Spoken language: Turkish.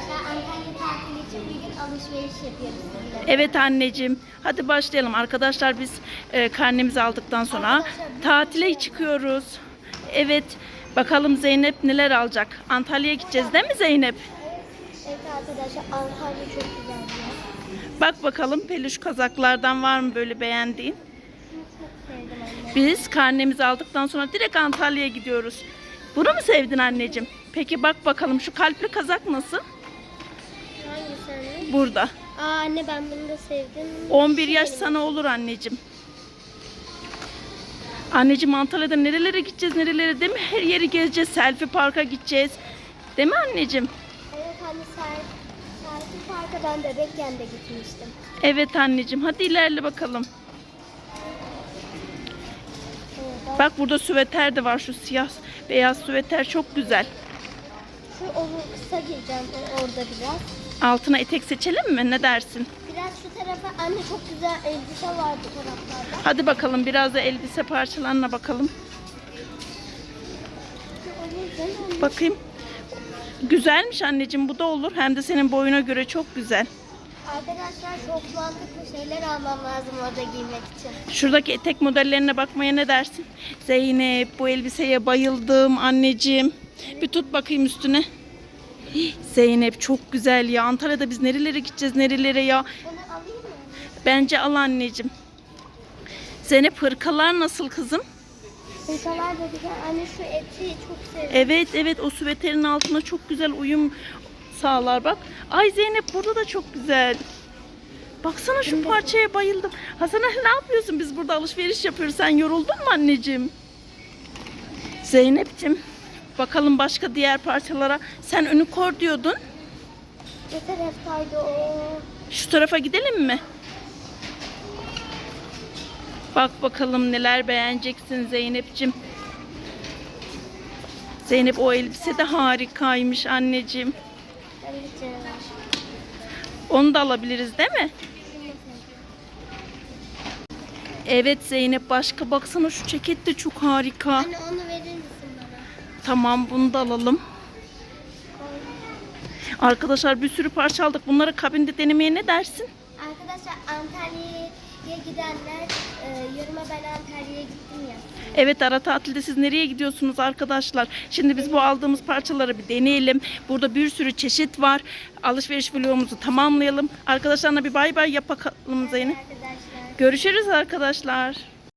arkadaşlar. Antalya tatili için bir gün alışveriş yapıyoruz sizinle. Evet anneciğim. Hadi başlayalım. Arkadaşlar biz e, karnemizi aldıktan sonra tatile çıkıyoruz. Evet. Bakalım Zeynep neler alacak. Antalya'ya gideceğiz değil mi Zeynep? Evet arkadaşlar Antalya çok güzel bir yer. Bak bakalım peluş kazaklardan var mı böyle beğendiğin? Biz karnemizi aldıktan sonra direkt Antalya'ya gidiyoruz. Bunu mu sevdin anneciğim? Peki bak bakalım şu kalpli kazak nasıl? Burada. Aa anne ben bunu da sevdim. 11 yaş sana olur anneciğim. Anneciğim Antalya'da nerelere gideceğiz nerelere değil mi? Her yeri gezeceğiz. Selfie parka gideceğiz. Değil mi anneciğim? Evet anne Serpil Park'a ben bebekken de gitmiştim. Evet anneciğim. Hadi ilerle bakalım. Bak burada süveter de var. Şu siyah beyaz süveter çok güzel. Şu onu kısa giyeceğim o- orada biraz. Altına etek seçelim mi? Ne dersin? Biraz şu tarafa anne çok güzel elbise var bu taraflarda. Hadi bakalım biraz da elbise parçalarına bakalım. Bakayım. Güzelmiş anneciğim bu da olur. Hem de senin boyuna göre çok güzel. Arkadaşlar çok mantıklı şeyler almam lazım orada giymek için. Şuradaki etek modellerine bakmaya ne dersin? Zeynep bu elbiseye bayıldım anneciğim. Bir tut bakayım üstüne. Zeynep çok güzel ya. Antalya'da biz nerelere gideceğiz nerelere ya. Bunu alayım mı? Bence al anneciğim. Zeynep hırkalar nasıl kızım? Hırkalar da güzel. Anne şu eti çok sevdim. Evet evet o süveterin altına çok güzel uyum sağlar bak. Ay Zeynep burada da çok güzel. Baksana şu parçaya bayıldım. Hasan Ali ne yapıyorsun? Biz burada alışveriş yapıyoruz. Sen yoruldun mu anneciğim? Zeynep'ciğim bakalım başka diğer parçalara. Sen önü kor diyordun. Ne taraftaydı o? Şu tarafa gidelim mi? Bak bakalım neler beğeneceksin Zeynep'ciğim. Zeynep o elbise de harikaymış anneciğim. Onu da alabiliriz değil mi? Evet Zeynep başka baksana şu ceket de çok harika. Anne onu verir misin? Tamam bunu da alalım. Arkadaşlar bir sürü parça aldık. Bunları kabinde denemeye ne dersin? Arkadaşlar Antalya'ya gidenler e, yoruma ben Antalya'ya gittim ya. Evet ara tatilde siz nereye gidiyorsunuz arkadaşlar? Şimdi biz bu aldığımız parçaları bir deneyelim. Burada bir sürü çeşit var. Alışveriş vlogumuzu tamamlayalım. Arkadaşlarına bir bay bay yapalım Zeynep. Arkadaşlar. Görüşürüz arkadaşlar.